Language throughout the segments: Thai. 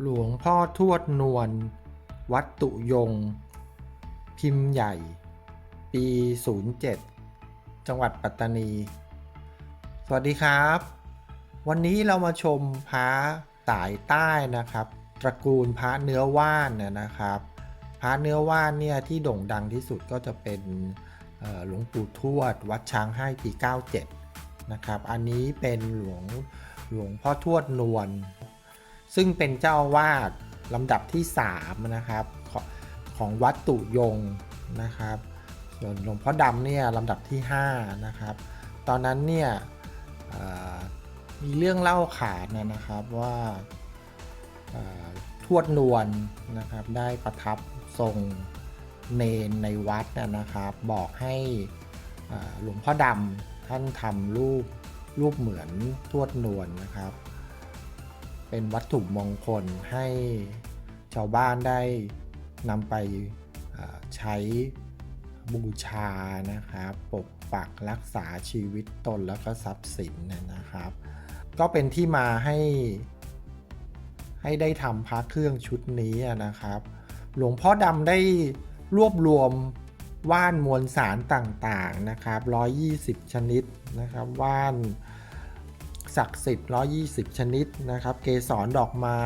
หลวงพ่อทวดนวล วัดตุยง พิมพ์ใหญ่ ปี 07 จังหวัดปัตตานี สวัสดีครับ วันนี้เรามาชมพระสายใต้นะครับ ตระกูลพระเนื้อว่านนนะครับ พระเนื้อว่านเนี่ยที่โด่งดังที่สุดก็จะเป็นหลวงปู่ทวด วัดช้างให้ปี 97 นะครับ อันนี้เป็นหลวงหลวงพ่อทวดนวล ซึ่งเป็นเจ้าวาดลำดับที่ 3 นะครับของของวัดตุยงนะครับส่วนหลวงพ่อดำเนี่ยลำดับที่ 5 นะครับ ตอนนั้นเนี่ยมีเรื่องเล่าขานนะครับว่าทวดนวลนะครับได้ประทับทรงเนนในวัดนะนะครับ บอกให้หลวงพ่อดำท่านทำรูปรูปเหมือนทวดนวลนะครับ เป็นวัตถุมงคลให้ชาวบ้านได้นำไปใช้บูชานะครับปกปักรักษาชีวิตตนแล้วก็ทรัพย์สินนะครับ ก็เป็นที่มาให้ให้ได้ทำพระเครื่องชุดนี้นะครับ หลวงพ่อดำได้รวบรวมว่านมวลสารต่างๆนะครับ 120 ชนิดนะครับว่าน ศักดิ์สิทธิ์120 ชนิดนะครับ เกสรดอกไม้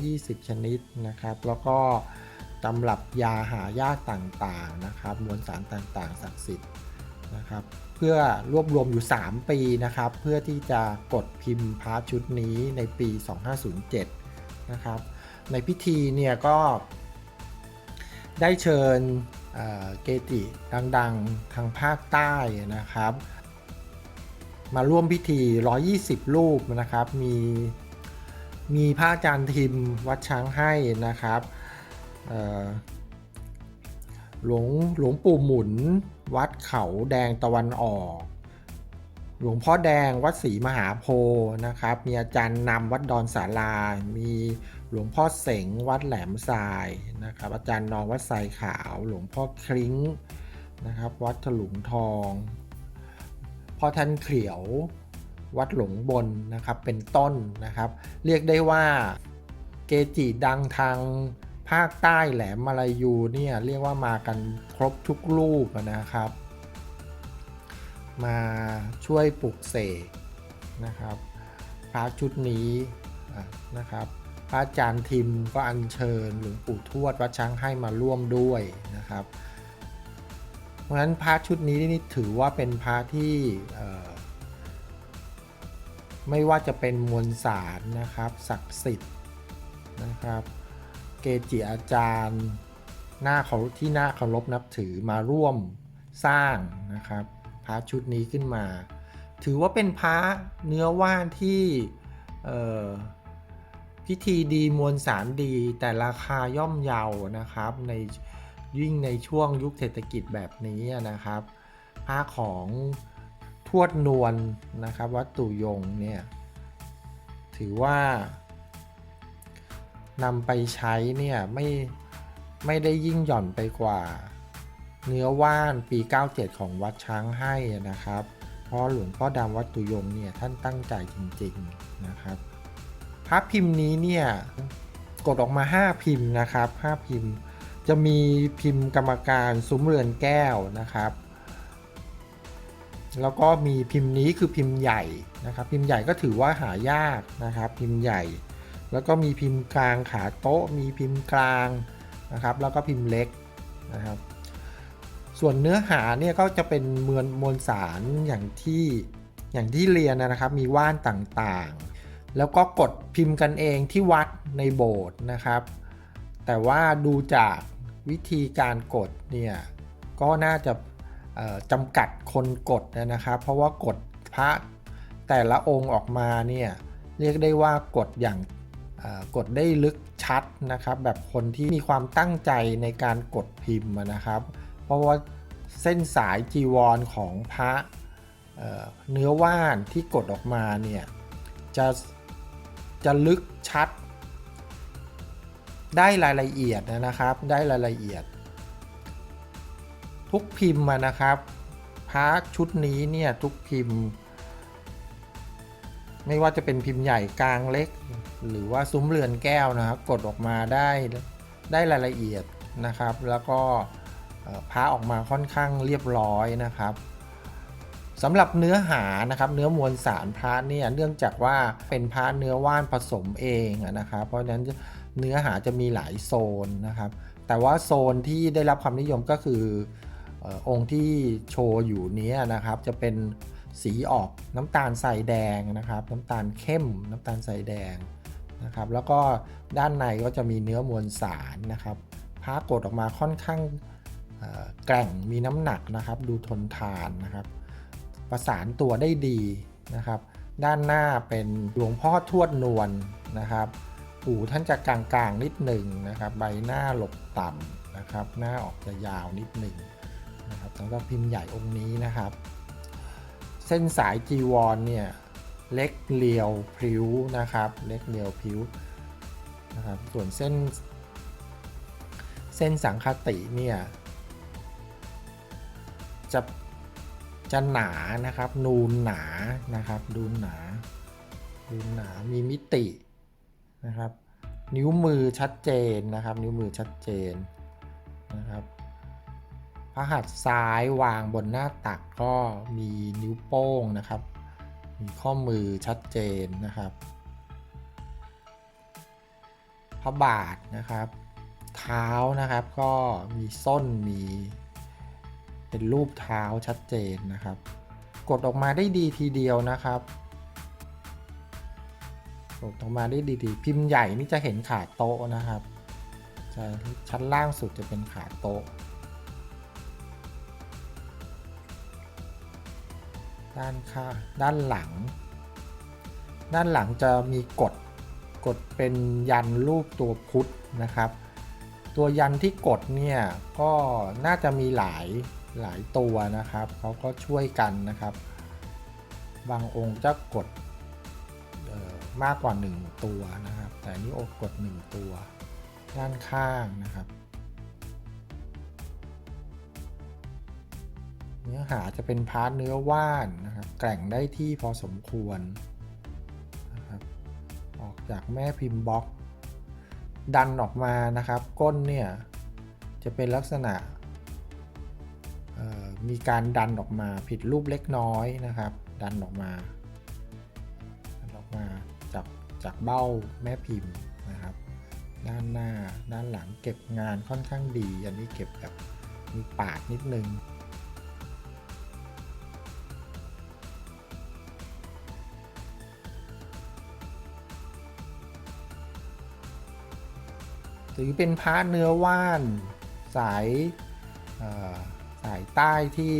120 ชนิดนะครับ แล้วก็ตำรับยาหายากต่างๆนะครับ มวลสารต่างๆ ศักดิ์สิทธิ์นะครับ เพื่อรวบรวมอยู่ 3 ปีนะครับ เพื่อที่จะกดพิมพ์พระชุดนี้ในปี 2507 นะครับ ในพิธีเนี่ยก็ได้เชิญเเกจิดังๆ ทางภาคใต้นะครับ มาร่วมพิธี 120 รูปนะครับ มีมีพระอาจารย์ทิมวัดช้างให้นะครับหลวงหลวงปู่หมุน วัดเขาแดงตะวันออก หลวงพ่อแดงวัดศรีมหาโพธิ์นะครับ มีอาจารย์นำวัดดอนสารามีหลวงพ่อเสงวัดแหลมทรายนะครับ อาจารย์นองวัดทรายขาว หลวงพ่อคลิ้งนะครับ วัดถลุงทอง พ่อท่านเขียววัดหลงบนนะครับเป็นต้นนะครับ เรียกได้ว่าเกจิดังทางภาคใต้แหลมมาลายูเนี่ยเรียกว่ามากันครบทุกรูปนะครับ มาช่วยปลุกเสกนะครับพระชุดนี้นะครับพระอาจารย์ทิมก็อัญเชิญหลวงปู่ทวดวัดช้างให้มาร่วมด้วยนะครับ เพราะฉะนั้นพระชุดนี้นี่ถือว่าเป็นพระที่ไม่ว่าจะเป็นมวลสารนะครับศักดิ์สิทธิ์นะครับ เกจิอาจารย์หน้าเขาที่หน่าเคารพนับถือมาร่วมสร้างนะครับพระชุดนี้ขึ้นมา ถือว่าเป็นพระเนื้อว่านที่พิธีดีมวลสารดีแต่ราคาย่อมเยาวนะครับใน ยิ่งในช่วงยุคเศรษฐกิจแบบนี้นะครับผ้าของทวดนวลนะครับ วัดตุยงเนี่ยถือว่านำไปใช้เนี่ยไม่ไม่ได้ยิ่งหย่อนไปกว่า เนื้อว่านปี 97 ของวัดช้างให้นะครับ เพราะหลวงพ่อดำวัดตุยงเนี่ยท่านตั้งใจจริงๆนะครับพระพิมพ์นี้เนี่ยกดออกมา 5 พิมพ์นะครับ 5 พิมพ์ จะมีพิมพ์กรรมการซุ้มเรือนแก้วนะครับ แล้วก็มีพิมพ์นี้คือพิมพ์ใหญ่นะครับ พิมพ์ใหญ่ก็ถือว่าหายากนะครับ พิมพ์ใหญ่ แล้วก็มีพิมพ์กลางขาโต๊ะ มีพิมพ์กลางนะครับ แล้วก็พิมพ์เล็กนะครับ ส่วนเนื้อหาเนี่ยก็จะเป็นมวลมวลสารอย่างที่อย่างที่เรียนนะครับ มีว่านต่างๆ แล้วก็กดพิมพ์กันเองที่วัดในโบสถ์นะครับแต่ว่าดูจาก วิธีการกดเนี่ยก็น่าจะจำกัดคนกดนะครับ เพราะว่ากดพระแต่ละองค์ออกมาเนี่ยเรียกได้ว่ากดอย่างกดได้ลึกชัดนะครับ แบบคนที่มีความตั้งใจในการกดพิมพ์นะครับ เพราะว่าเส้นสายจีวรของพระเเนื้อว่านที่กดออกมาเนี่ยจะจะลึกชัด ได้รายละเอียดนะครับ ได้รายละเอียด ทุกพิมพ์นะครับพาระชุดนี้เนี่ยทุกพิมพ์ ไม่ว่าจะเป็นพิมพ์ใหญ่กลางเล็ก หรือว่าซุ้มเรือนแก้วนะครับ กดออกมาได้ได้รายละเอียดนะครับ แล้วก็พระออกมาค่อนข้างเรียบร้อยนะครับสำหรับเนื้อหานะครับ เนื้อมวลสารพระเนี่ยเนื่องจากว่าเป็นพระเนื้อว่านผสมเองนะครับ เพราะฉะนั้น เนื้อหาจะมีหลายโซนนะครับ แต่ว่าโซนที่ได้รับความนิยมก็คือองค์ที่โชว์อยู่นี้นะครับ จะเป็นสีออกน้ำตาลใสแดงนะครับ น้ำตาลเข้มน้ำตาลใสแดงนะครับ แล้วก็ด้านในก็จะมีเนื้อมวลสารนะครับพระกดออกมาค่อนข้างแกร่งมีน้ำหนักนะครับ ดูทนทานนะครับ ประสานตัวได้ดีนะครับ ด้านหน้าเป็นหลวงพ่อทวดนวลนะครับ หูท่านจะกลางๆนิดหนึ่งนะครับ ใบหน้าหลบต่ำนะครับ หน้าออกจะยาวนิดหนึ่งนะครับสำหรับพิมพ์ใหญ่องค์นี้นะครับ เส้นสายจีวรเนี่ยเล็กเรียวพริ้วนะครับ เล็กเรียวพริ้วนะครับ ส่วนเส้น เส้นสังคติเนี่ยจะจะหนานะครับ นูนหนานะครับ ดูนหนา ดูนหนา มีมิติ นะครับ นิ้วมือชัดเจนนะครับ นิ้วมือชัดเจนนะครับพระหัตถ์ซ้ายวางบนหน้าตักก็มีนิ้วโป้งนะครับ มีข้อมือชัดเจนนะครับ พระบาทนะครับ เท้านะครับก็มีส้นมี เป็นรูปเท้าชัดเจนนะครับ กดออกมาได้ดีทีเดียวนะครับ กดออกมาได้ดีทีพิมพ์ใหญ่นี่จะเห็นขาโต๊ะนะครับจะชั้นล่างสุดจะเป็นขาโต๊ะ ด้านข้างด้านหลัง ด้านหลังจะมีกดกดเป็นยันรูปตัวพุทธนะครับ ตัวยันที่กดเนี่ยก็น่าจะมีหลายหลายตัวนะครับเขาก็ช่วยกันนะครับ บางองค์จะกด มากกว่า 1 ตัวนะครับ แต่นนี่อกด 1 ตัว ด้านข้างนะครับ เนื้อหาจะเป็นพาร์ทเนื้อว่านนะครับ แกร่งได้ที่พอสมควรนะครับ ออกจากแม่พิมพ์บล็อกดันออกมานะครับ ก้นเนี่ยจะเป็นลักษณะมีการดันออกมาผิดรูปเล็กน้อยนะครับ ดันออกมา จากเบ้าแม่พิมพ์นะครับ ด้านหน้าด้านหลังเก็บงานค่อนข้างดี อันนี้เก็บแบบมีปาดนิดนึงถือเป็นพระเนื้อว่านสายสายใต้ที่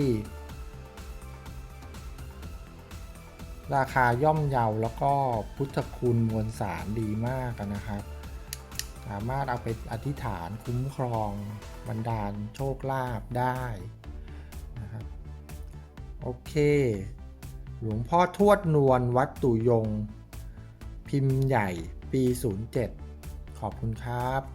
ราคาย่อมเยาแล้วก็พุทธคุณมวลสารดีมากนะครับ สามารถเอาไปอธิษฐานคุ้มครองบันดาลโชคลาภได้นะครับโอเค หลวงพ่อทวดนวลวัดตุยง พิมพ์ใหญ่ปี 07 ขอบคุณครับ